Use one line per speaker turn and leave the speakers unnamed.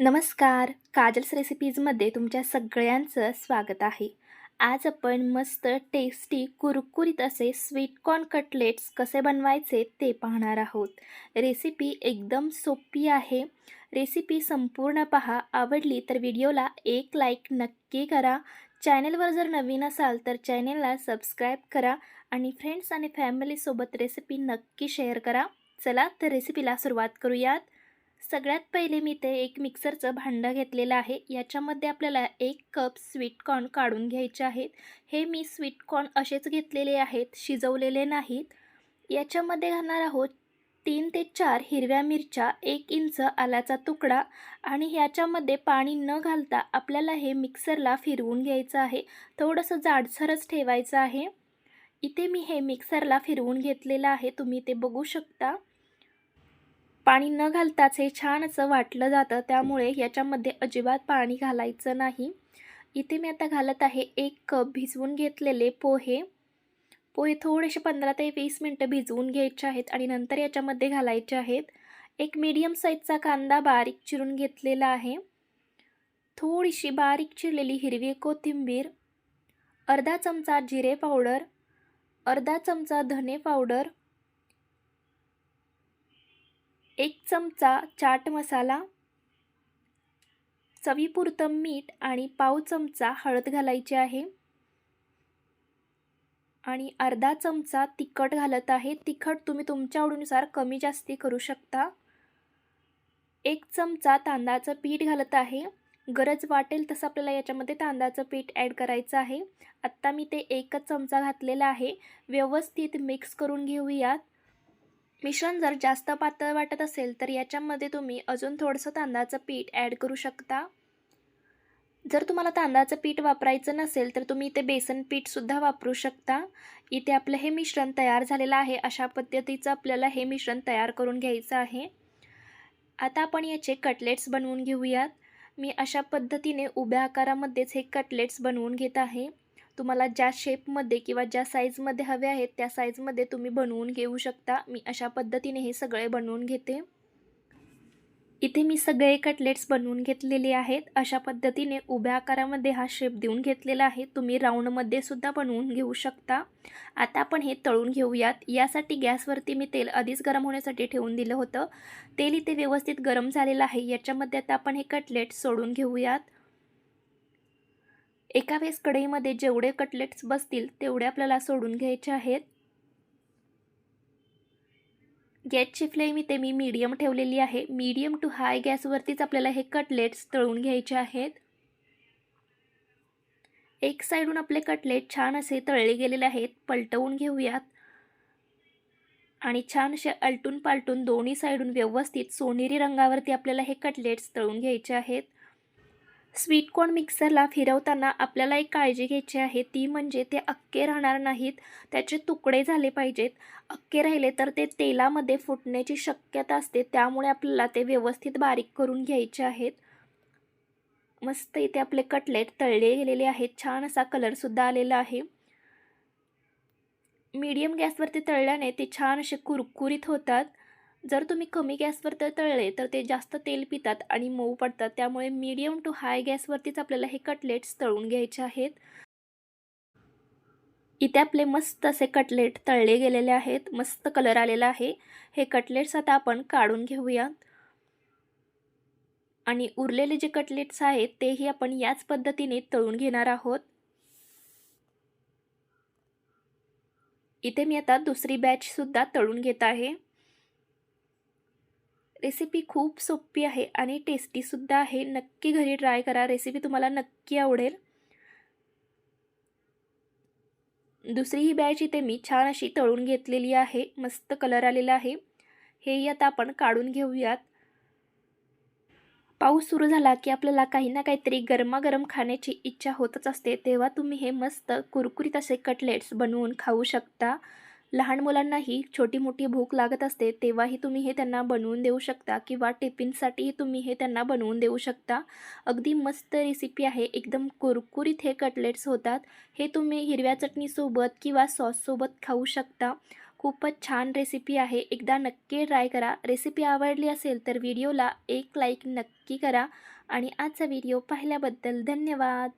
नमस्कार. काजल्स रेसिपीजमध्ये तुमच्या सगळ्यांचं स्वागत आहे. आज आपण मस्त टेस्टी कुरकुरीत असे स्वीट कॉर्न कटलेट्स कसे बनवायचे ते पाहणार आहोत. रेसिपी एकदम सोपी आहे. रेसिपी संपूर्ण पहा. आवडली तर व्हिडिओला एक लाईक नक्की करा. चॅनलवर जर नवीन असाल तर चॅनेलला सबस्क्राईब करा आणि फ्रेंड्स आणि फॅमिलीसोबत रेसिपी नक्की शेअर करा. चला तर रेसिपीला सुरुवात करूयात. सगळ्यात पहिले मी ते एक मिक्सरचं भांडं घेतलेलं आहे. याच्यामध्ये आपल्याला एक कप स्वीट कॉर्न काढून घ्यायचे आहेत. हे मी स्वीट कॉर्न असेच घेतलेले आहेत शिजवलेले नाहीत. याच्यामध्ये घालणार आहोत तीन ते चार हिरव्या मिरच्या एक इंच आल्याचा तुकडा आणि ह्याच्यामध्ये पाणी न घालता आपल्याला हे मिक्सरला फिरवून घ्यायचं आहे. थोडंसं जाडसरच ठेवायचं आहे. इथे मी हे मिक्सरला फिरवून घेतलेलं आहे. तुम्ही ते बघू शकता. पाणी न घालताच हे छान असं वाटलं जातं. त्यामुळे याच्यामध्ये अजिबात पाणी घालायचं नाही. इथे मी आता घालत आहे एक कप भिजवून घेतलेले पोहे. पोहे थोडेसे पंधरा ते वीस मिनटं भिजवून घ्यायचे आहेत आणि नंतर याच्यामध्ये घालायचे आहेत. एक मीडियम साईजचा कांदा बारीक चिरून घेतलेला आहे. थोडीशी बारीक चिरलेली हिरवी कोथिंबीर. अर्धा चमचा जिरे पावडर. अर्धा चमचा धने पावडर. एक चमचा चाट मसाला चवीपुरतं मीठ आणि पाव चमचा हळद घालायची आहे. आणि अर्धा चमचा तिखट घालत आहे. तिखट तुम्ही तुमच्या आवडीनुसार कमी जास्ती करू शकता. एक चमचा तांदळाचं पीठ घालत आहे. गरज वाटेल तसं आपल्याला याच्यामध्ये तांदळाचं पीठ ॲड करायचं आहे. आत्ता मी ते एकच चमचा घातलेला आहे. व्यवस्थित मिक्स करून घेऊयात. मिश्रण जर जास्त पातळ वाटत असेल तर याच्यामध्ये तुम्ही अजून थोडंसं तांदळाचं पीठ ॲड करू शकता. जर तुम्हाला तांदळाचं पीठ वापरायचं नसेल तर तुम्ही इथे बेसन पीठसुद्धा वापरू शकता. इथे आपलं हे मिश्रण तयार झालेलं आहे. अशा पद्धतीचं आपल्याला हे मिश्रण तयार करून घ्यायचं आहे. आता आपण याचे कटलेट्स बनवून घेऊयात. मी अशा पद्धतीने उभ्या आकारामध्येच हे कटलेट्स बनवून घेत आहे. तुम्हाला ज्या शेपमध्ये किंवा ज्या साईजमध्ये हवे आहेत त्या साईजमध्ये तुम्ही बनवून घेऊ शकता. मी अशा पद्धतीने हे सगळे बनवून घेते. इथे मी सगळे कटलेट्स बनवून घेतलेले आहेत. अशा पद्धतीने उभ्या आकारामध्ये हा शेप देऊन घेतलेला आहे. तुम्ही राऊंडमध्ये सुद्धा बनवून घेऊ शकता. आता आपण हे तळून घेऊयात. यासाठी गॅसवरती मी तेल आधीच गरम होण्यासाठी ठेवून दिलं होतं. तेल इथे व्यवस्थित गरम झालेलं आहे. याच्यामध्ये आता आपण हे कटलेट सोडून घेऊयात. एका वेळेस कढईमध्ये जेवढे कटलेट्स बसतील तेवढे आपल्याला सोडून घ्यायचे आहेत. गॅसची फ्लेम इथे मी मीडियम ठेवलेली आहे. मीडियम टू हाय गॅसवरतीच आपल्याला हे कटलेट्स तळून घ्यायचे आहेत. एक साईडून आपले कटलेट छान असे तळले गेलेले आहेत. पलटवून घेऊयात. आणि छान असे अलटून पालटून दोन्ही साईडून व्यवस्थित सोनेरी रंगावरती आपल्याला हे कटलेट्स तळून घ्यायचे आहेत. स्वीट कॉर्न मिक्सरला फिरवताना आपल्याला एक काळजी घ्यायची आहे. ती म्हणजे ते अक्के राहणार नाहीत. त्याचे तुकडे झाले पाहिजेत. अक्के राहिले तर ते तेलामध्ये फुटण्याची शक्यता असते. त्यामुळे आपल्याला ते व्यवस्थित बारीक करून घ्यायचे आहेत. मस्त इथे आपले कटलेट तळले गेलेले आहेत. छान असा कलरसुद्धा आलेला आहे. मीडियम गॅसवरती तळल्याने ते छान असे कुरकुरीत होतात. जर तुम्ही कमी गॅसवर तर तळले तर ते जास्त तेल पितात आणि मऊ पडतात. त्यामुळे मीडियम टू हाय गॅसवरतीच आपल्याला हे कटलेट्स तळून घ्यायचे आहेत. इथे आपले मस्त असे कटलेट तळले गेलेले आहेत. मस्त कलर आलेला आहे. हे कटलेट्स आता आपण काढून घेऊयात आणि उरलेले जे कटलेट्स आहेत तेही आपण याच पद्धतीने तळून घेणार आहोत. इथे मी आता दुसरी बॅचसुद्धा तळून घेत आहे. रेसिपी खूप सोपी आहे आणि टेस्टीसुद्धा आहे. नक्की घरी ट्राय करा. रेसिपी तुम्हाला नक्की आवडेल. दुसरी ही बॅच इथे मी छान अशी तळून घेतलेली आहे. मस्त कलर आलेला आहे. हेही आता आपण काढून घेऊयात. पाऊस सुरू झाला की आपल्याला काही ना काहीतरी गरमागरम खाण्याची इच्छा होतच असते. तेव्हा तुम्ही हे मस्त कुरकुरीत असे कटलेट्स बनवून खाऊ शकता. लहान मुलांनाही छोटी मोठी भूक लागत असते तेव्हाही तुम्ही हे त्यांना बनवून देऊ शकता किंवा टिफिनसाठीही तुम्ही हे त्यांना बनवून देऊ शकता. अगदी मस्त रेसिपी आहे. एकदम कुरकुरीत हे कटलेट्स होतात. हे तुम्ही हिरव्या चटणीसोबत किंवा सॉससोबत खाऊ शकता. खूपच छान रेसिपी आहे. एकदा नक्की ट्राय करा. रेसिपी आवडली असेल तर व्हिडिओला एक लाईक नक्की करा. आणि आजचा व्हिडिओ पाहिल्याबद्दल धन्यवाद.